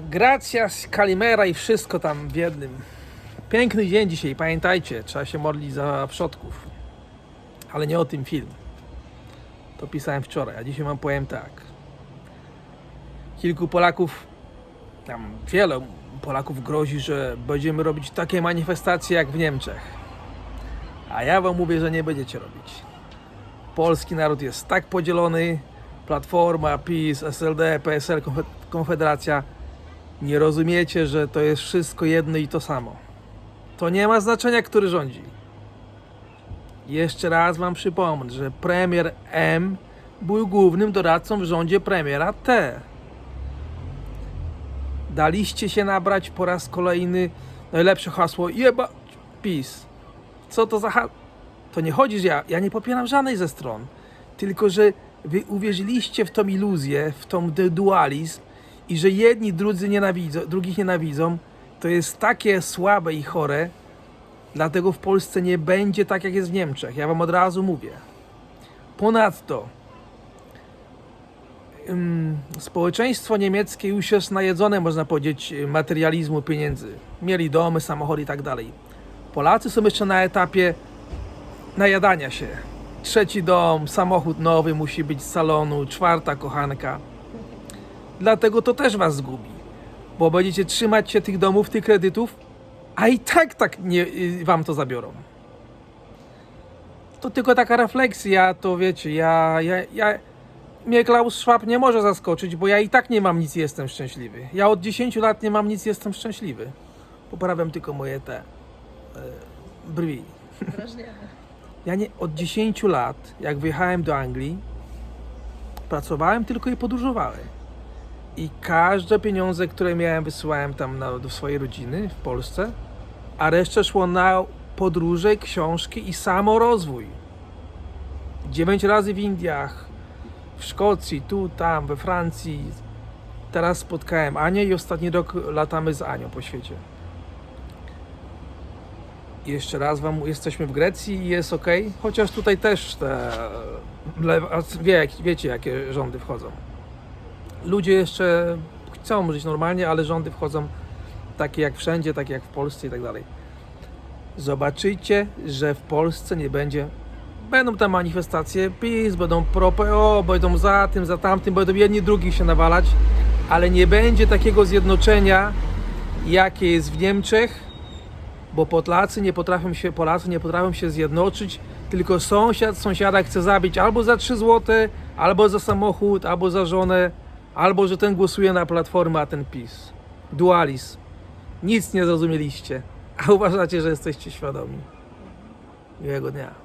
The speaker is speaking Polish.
Gracias, Kalimera i wszystko tam w jednym. Piękny dzień dzisiaj, pamiętajcie, trzeba się modlić za przodków. Ale nie o tym film. To pisałem wczoraj, a dzisiaj wam powiem tak. Kilku Polaków, tam wiele Polaków grozi, że będziemy robić takie manifestacje jak w Niemczech. A ja wam mówię, że nie będziecie robić. Polski naród jest tak podzielony, Platforma, PiS, SLD, PSL, Konfe- Konfederacja. Nie rozumiecie, że to jest wszystko jedno i to samo. To nie ma znaczenia, który rządzi. Jeszcze raz wam przypomnę, że premier M był głównym doradcą w rządzie premiera T. Daliście się nabrać po raz kolejny najlepsze hasło jeba PiS. Co to za ha... To nie chodzi, że ja, ja nie popieram żadnej ze stron. Tylko, że wy uwierzyliście w tą iluzję, w tą du- dualizm i że jedni drudzy nienawidzą, drugich nienawidzą, to jest takie słabe i chore, dlatego w Polsce nie będzie tak, jak jest w Niemczech. Ja wam od razu mówię. Ponadto ym, społeczeństwo niemieckie już jest najedzone, można powiedzieć, materializmu pieniędzy. Mieli domy, samochody i tak dalej. Polacy są jeszcze na etapie najadania się. Trzeci dom, samochód nowy musi być z salonu, czwarta kochanka. Dlatego to też was zgubi. Bo będziecie trzymać się tych domów, tych kredytów, a i tak tak nie, y, wam to zabiorą. To tylko taka refleksja, to wiecie, ja, ja, ja, mnie Klaus Schwab nie może zaskoczyć, bo ja i tak nie mam nic, jestem szczęśliwy. Ja od 10 lat nie mam nic, jestem szczęśliwy. Poprawiam tylko moje te e, brwi. Ja nie, od 10 lat, jak wyjechałem do Anglii, pracowałem tylko i podróżowałem. I każde pieniądze, które miałem, wysyłałem tam na, do swojej rodziny w Polsce, a resztę szło na podróże, książki i samorozwój. 9 razy w Indiach, w Szkocji, tu, tam, we Francji. Teraz spotkałem Anię i ostatni rok latamy z Anią po świecie. Jeszcze raz wam jesteśmy w Grecji i jest ok, chociaż tutaj też te wie, wiecie jakie rządy wchodzą. Ludzie jeszcze chcą żyć normalnie, ale rządy wchodzą takie jak wszędzie, takie jak w Polsce i tak dalej. Zobaczycie, że w Polsce nie będzie. Będą tam manifestacje PiS, będą pro PO, będą za tym, za tamtym, będą jedni drugich się nawalać, ale nie będzie takiego zjednoczenia, jakie jest w Niemczech, bo Polacy nie potrafią się, Polacy nie potrafią się zjednoczyć, tylko sąsiad sąsiada chce zabić albo za 3 zł, albo za samochód, albo za żonę, albo że ten głosuje na Platformę, a ten PiS. Dualizm. Nic nie zrozumieliście, a uważacie, że jesteście świadomi. Miłego dnia.